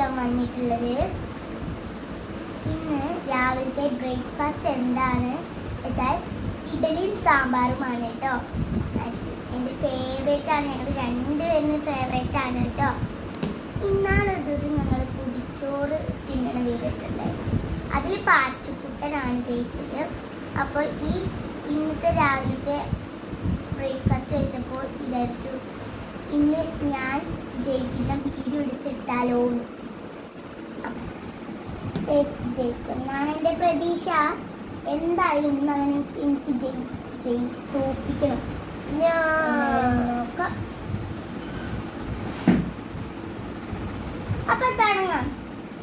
കാണിക്കാൻ വന്നിട്ടുള്ളത്. ഇന്ന് രാവിലത്തെ ബ്രേക്ക്ഫാസ്റ്റ് എന്താണ് വെച്ചാൽ ഇഡലിയും സാമ്പാറുമാണ് കേട്ടോ. എന്റെ ഫേവറേറ്റ് ആണ്. ഞങ്ങൾ രണ്ടുപേരും ഫേവറേറ്റ് ആണ് കേട്ടോ. ഇന്നാളൊരു ദിവസം ഞങ്ങൾ പുതിച്ചോറ് തിന്നണ വീടിട്ടുണ്ടായിരുന്നു അതിൽ പാച്ചുക്കുട്ടനാണ് ജയിച്ചത്. അപ്പോൾ ഈ ഇന്നത്തെ രാവിലത്തെ ബ്രേക്ക്ഫാസ്റ്റ് വെച്ചപ്പോൾ വിചാരിച്ചു ഇന്ന് ഞാൻ ജയിക്കുന്ന വീഡിയോ എടുത്തിട്ടാലോ yes, ജയിക്കും. എന്നാണ് എന്റെ പ്രതീക്ഷ. എന്തായാലും ഇന്ന് അവനെ എനിക്ക് ജയി ജയി തോപ്പിക്കണം അപ്പൊ തുടങ്ങാം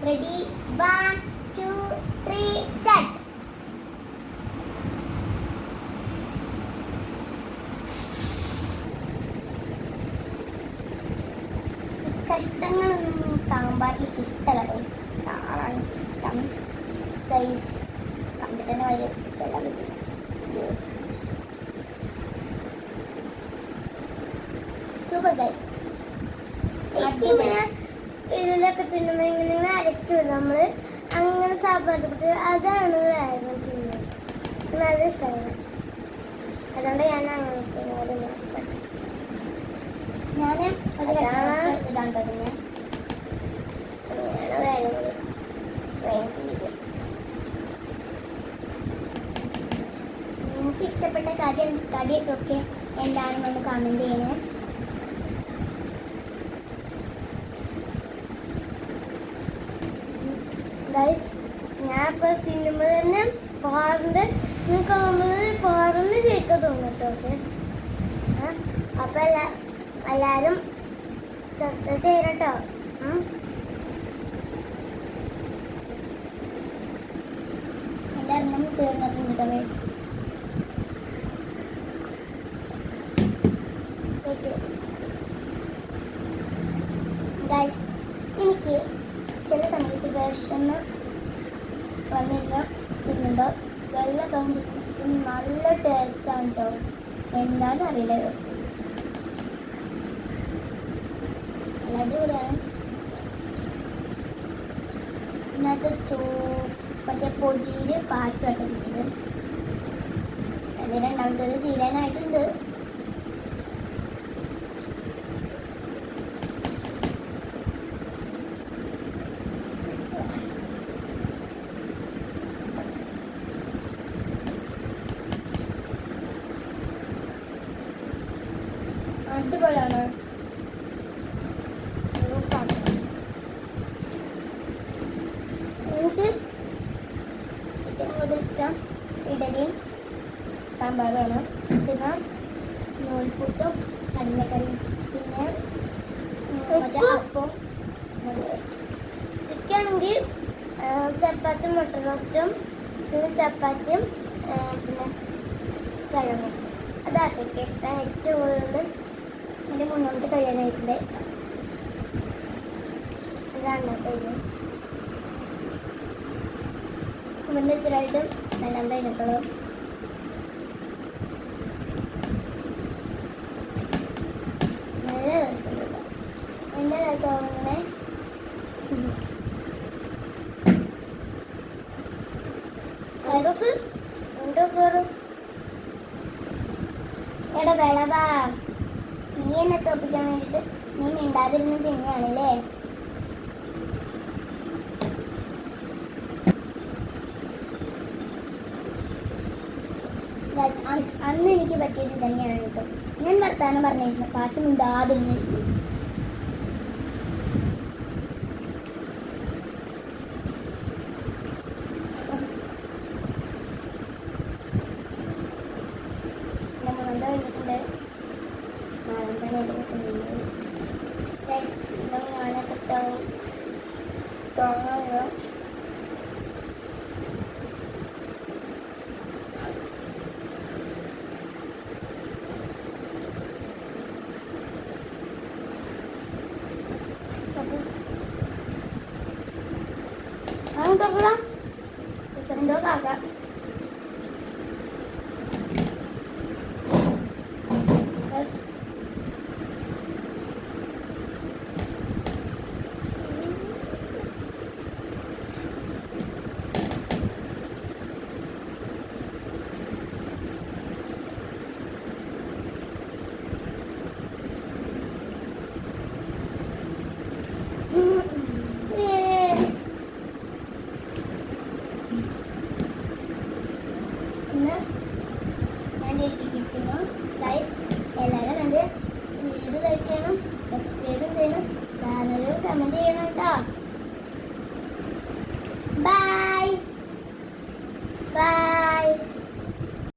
ready one two three start കഷ്ടങ്ങളൊന്നും സാമ്പാറിലേക്ക് ഇഷ്ടമല്ല ഇഷ്ടം ഗൈസ് കണ്ടിട്ട് തന്നെ വലിയ വെള്ളം സൂപ്പർ ഗൈസ് ഇങ്ങനെ ഇതിലൊക്കെ തിന്നുമ്പോൾ ഇങ്ങനെ അരക്കൂല നമ്മൾ അങ്ങനെ സാപ്പാട്ട് അതാണ് വേഗം തിന്നുന്നത് നല്ല ഇഷ്ടമാണ്. അതുകൊണ്ട് ഞാൻ അങ്ങനെ തിന്നത് ഞാൻ അതാണ്. വേഗം ഇഷ്ടപ്പെട്ട കഥ കടിയൊക്കെ ഒക്കെ എന്താണെന്നൊന്ന് കമന്റ് ചെയ്യണേ. ഗൈസ് ഞാൻ തന്നെ പാറിന്റെ കാണുമ്പോൾ പാറിന് ജയിക്കാൻ ഓക്കെ അപ്പൊ എല്ലാ എല്ലാരും ചർച്ച. എന്റെ എണ്ണം തീർന്നിട്ടുണ്ട് കേട്ടോ ഗൈസ് എനിക്ക് ചില സമയത്ത് വിഷന്ന് വന്നിരുന്ന്. നല്ല ടേസ്റ്റാണ് കേട്ടോ എന്താണെന്ന് അറിയില്ല നല്ല അടിപൊളിയാണ്. ഇന്നത്തെ ചോ മറ്റേ പൊടിയിൽ പാച്ചു അതിന് രണ്ടാമത്തേത് തീരാനായിട്ടുണ്ട് അടിപൊളിയാണ് സൂപ്പറാണ്. എനിക്ക് ഏറ്റവും കൂടുതൽ ഇഷ്ടം ഇഡലിയും സാമ്പാറുമാണ് പിന്നെ നൂൽപുട്ടും കടലക്കറിയും. പിന്നെ മറ്റേ taste. എനിക്കാണെങ്കിൽ ചപ്പാത്തി മുട്ട റോസ്റ്റും പിന്നെ ചപ്പാത്തിയും പിന്നെ കിഴങ്ങും അതാണ് എനിക്ക് ഇഷ്ടം. ഏറ്റവും കൂടുതൽ എന്റെ മൂന്നാമത്തെ കഴിയാനായിട്ടുണ്ട് അതാണ് കഴിഞ്ഞു ഇവന്റെ ഇത്രയായിട്ടും രണ്ടാമത്തെ കഴിഞ്ഞപ്പോഴും നല്ല രസമുണ്ട് കയറും എടാ വിളവാ നീ എന്നെ തോപ്പിക്കാൻ വേണ്ടിട്ട് നീ മിണ്ടാതിരുന്ന് തിന്നെയാണല്ലേ? അന്ന് എനിക്ക് പറ്റിയത് തന്നെയാണ് കേട്ടോ. ഞാൻ വർത്താനം പറഞ്ഞിരുന്നു. പാച്ച മിണ്ടാതിരുന്ന് എന്റെ മൂന്നാമത്തെ കഴിഞ്ഞിട്ടുണ്ട് നാലാമത്തെ കഴിഞ്ഞിട്ടുണ്ട് ഗൈസ് ഇന്നും ഞാൻ പുസ്തകം തുടങ്ങുക അങ്ങോട്ടൊക്കെ guys.